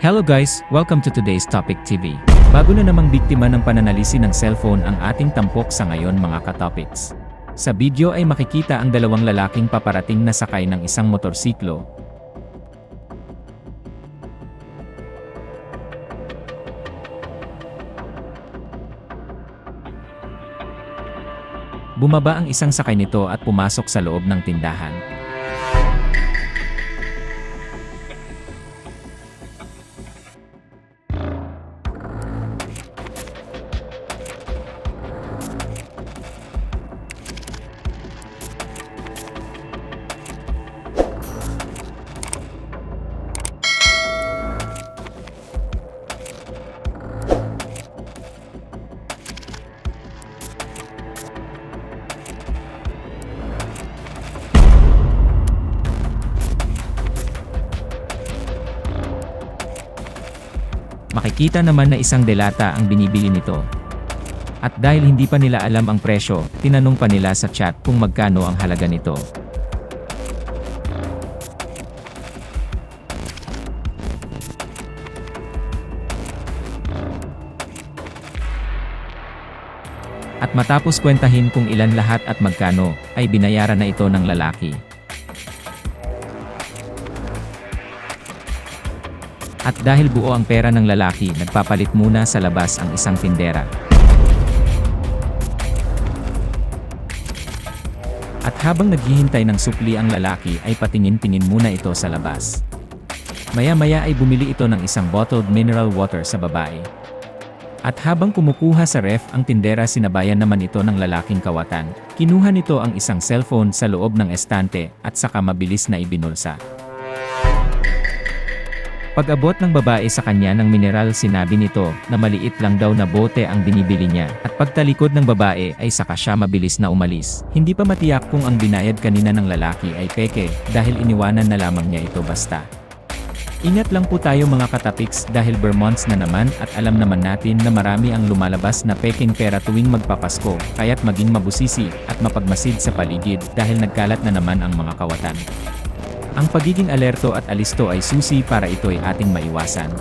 Hello guys, welcome to today's Topic TV. Bago na namang biktima ng pananalisi ng cellphone ang ating tampok sa ngayon mga katopics. Sa video ay makikita ang dalawang lalaking paparating na sakay ng isang motorsiklo. Bumaba ang isang sakay nito at pumasok sa loob ng tindahan. Makikita naman na isang delata ang binibili nito. At dahil hindi pa nila alam ang presyo, tinanong pa nila sa chat kung magkano ang halaga nito. At matapos kwentahin kung ilan lahat at magkano, ay binayaran na ito ng lalaki. At dahil buo ang pera ng lalaki, nagpapalit muna sa labas ang isang tindera. At habang naghihintay ng supli ang lalaki ay patingin-tingin muna ito sa labas. Maya-maya ay bumili ito ng isang bottled mineral water sa babae. At habang kumukuha sa ref ang tindera sinabayan naman ito ng lalaking kawatan, kinuha nito ang isang cellphone sa loob ng estante at saka mabilis na ibinulsa. Pag-abot ng babae sa kanya ng mineral sinabi nito na maliit lang daw na bote ang binibili niya at pagtalikod ng babae ay saka siya mabilis na umalis. Hindi pa matiyak kung ang binayad kanina ng lalaki ay peke dahil iniwanan na lamang niya ito basta. Ingat lang po tayo mga katapiks dahil Vermonts na naman at alam naman natin na marami ang lumalabas na peking pera tuwing magpapasko kaya't maging mabusisi at mapagmasid sa paligid dahil nagkalat na naman ang mga kawatan. Ang pagiging alerto at alisto ay susi para ito'y ating maiwasan.